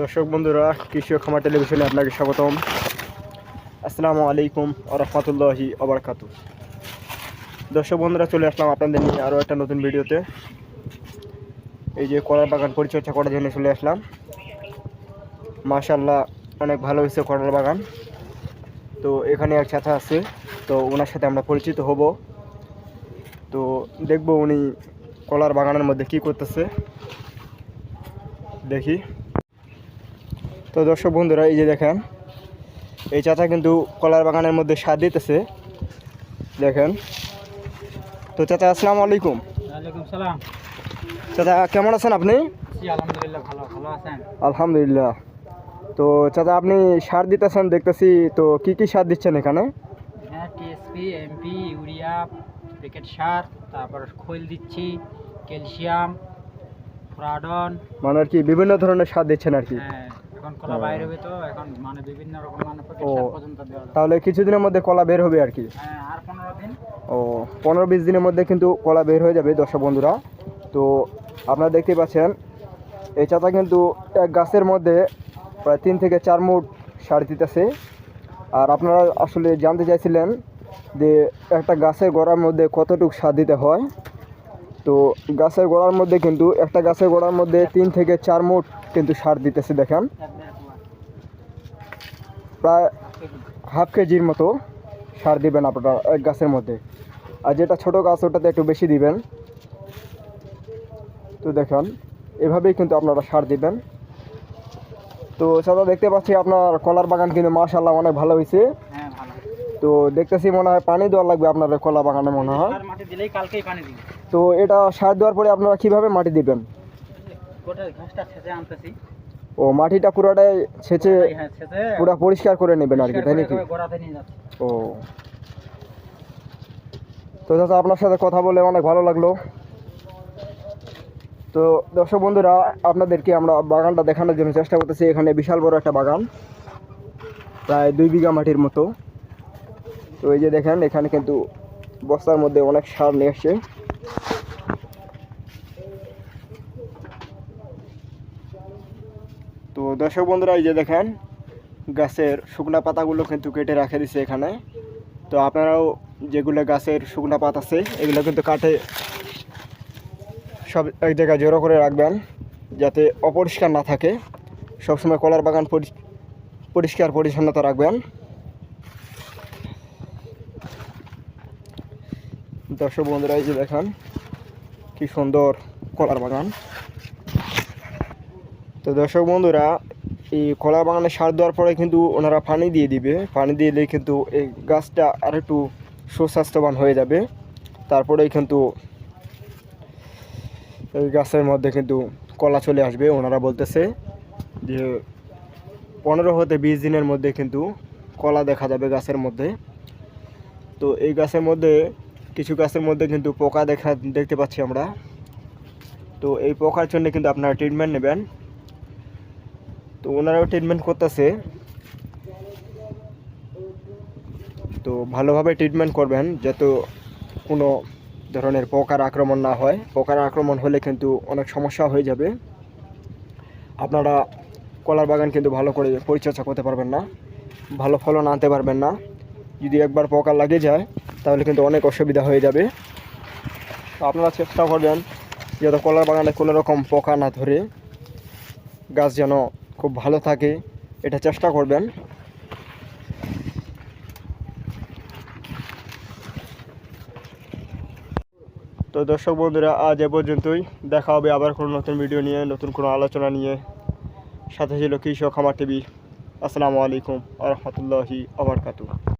দর্শক বন্ধুরা কৃষি খামার টেলিভিশনে আপনাকে স্বাগতম। আসসালামু আলাইকুম রহমতুল্লাহি আবরকাতু দর্শক বন্ধুরা, চলে আসলাম আপনাদের নিয়ে আরও একটা নতুন ভিডিওতে। এই যে কলার বাগান পরিচর্যা করার জন্য চলে আসলাম। মাশাল্লাহ অনেক ভালো হয়েছে কলার বাগান। তো এখানে এক চাচা আছে, তো ওনার সাথে আমরা পরিচিত হব। তো দেখব উনি কলার বাগানের মধ্যে কি করতেছে। দেখি। তো দর্শক বন্ধুরা এই যে দেখেন এই চাচা কিন্তু কলার বাগানের মধ্যে সার দিতেছে। দেখেন। তো চাচা আসসালামু আলাইকুম। সালাম। চাচা কেমন আছেন আপনি? আলহামদুলিল্লাহ তো চাচা আপনি সার দিতেছেন দেখতেছি তো কি কি সার দিচ্ছেন এখানে? হ্যাঁ টিএসপি এমপি ইউরিয়া প্যাকেট সার তারপর খৈল দিচ্ছি ক্যালসিয়াম ফ্রাডন মানে আর কি বিভিন্ন ধরনের সার দিচ্ছেন আর কি। হ্যাঁ এখন কলা। বাইরে হবে তো এখন মানে বিভিন্ন রকম মানে পর্যন্ত দেওয়া যাবে। তাহলে কিছুদিনের মধ্যে কলা বের হবে আর কি? হ্যাঁ আর পনেরো দিন। ও পনেরো বিশ দিনের মধ্যে কিন্তু কলা বের হয়ে যাবে দর্শক বন্ধুরা। তো আপনারা দেখতেই পাচ্ছেন এই চাচা কিন্তু এক গাছের মধ্যে প্রায় তিন থেকে চার মুট সার দিতেছে। আর আপনারা আসলে জানতে চাইছিলেন যে একটা গাছের গোড়ার মধ্যে কতটুকু সার দিতে হয়। তো গাছের গোড়ার মধ্যে কিন্তু, একটা গাছের গোড়ার মধ্যে তিন থেকে চার মুট কিন্তু সার দিতেছে, দেখেন। প্রায় হাফ কেজির মতো সার দিবেন আপনারা এক গাছের মধ্যে। আর যেটা ছোট গাছ, ওটাতে একটু বেশি দিবেন। তো দেখেন, এভাবেই কিন্তু আপনারা সার দিবেন। তো সাদা দেখতে পাচ্ছি আপনার কলার বাগান কিন্তু মাশাল্লাহ অনেক ভালো হয়েছে হ্যাঁ তো দেখতেছি মনে হয় পানি দেওয়া লাগবে আপনার কলা বাগানে মনে হয়। মাটি দিলেই কালকেই পানি দিবি। তো এটা সার দেওয়ার পরে আপনারা কীভাবে মাটি দিবেন? ঘাসটা ছেঁচে আনতেছি। ও মাটিটা পুরোটাই ছেঁচে হ্যাঁ পুরো পরিষ্কার করে নেবেন আর কি তাই নাকি? ও। তো দাদা আপনার সাথে কথা বলে অনেক ভালো লাগল। তো দর্শক বন্ধুরা আপনাদেরকে আমরা বাগানটা দেখানোর জন্য চেষ্টা করতেছি। এখানে বিশাল বড় একটা বাগান প্রায় দুই বিঘা মাটির মতো। তো এই যে দেখেন, এখানে কিন্তু বস্তার মধ্যে অনেক সার নিয়ে আসছে। তো দর্শক বন্ধুরা, এই যে দেখেন, গাছের শুকনা পাতাগুলো কিন্তু কেটে রাখে দিছে এখানে। তো আপনারাও যেগুলো গাছের শুকনা পাত আছে, এগুলো কিন্তু কাটে, সব এক জায়গায় জড়ো করে রাখবেন, যাতে অপরিষ্কার না থাকে। সবসময় কলার বাগান পরি- পরিষ্কার পরিচ্ছন্নতা রাখবেন। দর্শক বন্ধুরা, এই যে দেখান, কি সুন্দর কলার বাগান। তো দর্শক বন্ধুরা, এই কলার বাগানে সার দেওয়ার পরে কিন্তু ওনারা পানি দিয়ে দিবে। পানি দিয়ে দিলে কিন্তু এই গাছটা আর একটু সুস্বাস্থ্যবান হয়ে যাবে। তারপরেই কিন্তু এই গাছের মধ্যে কিন্তু কলা চলে আসবে, ওনারা বলতেছে। যে পনেরো হতে বিশ দিনের মধ্যে কিন্তু কলা দেখা যাবে গাছের মধ্যে। তো এই গাছের মধ্যে কিছু গাছের মধ্যে কিন্তু পোকা দেখা দেখতে পাচ্ছি আমরা। তো এই পোকার জন্য কিন্তু আপনারা ট্রিটমেন্ট নেবেন। তো ওনারাও ট্রিটমেন্ট করতেছে। তো ভালোভাবে ট্রিটমেন্ট করবেন যাতে কোনো ধরনের পোকার আক্রমণ না হয়। পোকার আক্রমণ হলে কিন্তু অনেক সমস্যা হয়ে যাবে। আপনারা কলার বাগান কিন্তু ভালো করে পরিচর্যা করতে পারবেন না। ভালো ফলন আনতে পারবেন না। যদি একবার পোকা লাগে যায় তাহলে কিন্তু অনেক অসুবিধা হয়ে যাবে। তো আপনারা চেষ্টা করবেন যাতে কলার বাগানে কোনো রকম পোকা না ধরে গাছ যেন খুব ভালো থাকে, এটা চেষ্টা করবেন। তো দর্শক বন্ধুরা, আজ এ পর্যন্তই। দেখা হবে আবার কোনো নতুন ভিডিও নিয়ে, নতুন কোনো আলোচনা নিয়ে। সাথে ছিল কৃষক খামার টিভি। আসসালামু আলাইকুম আ রহমতুল্লাহি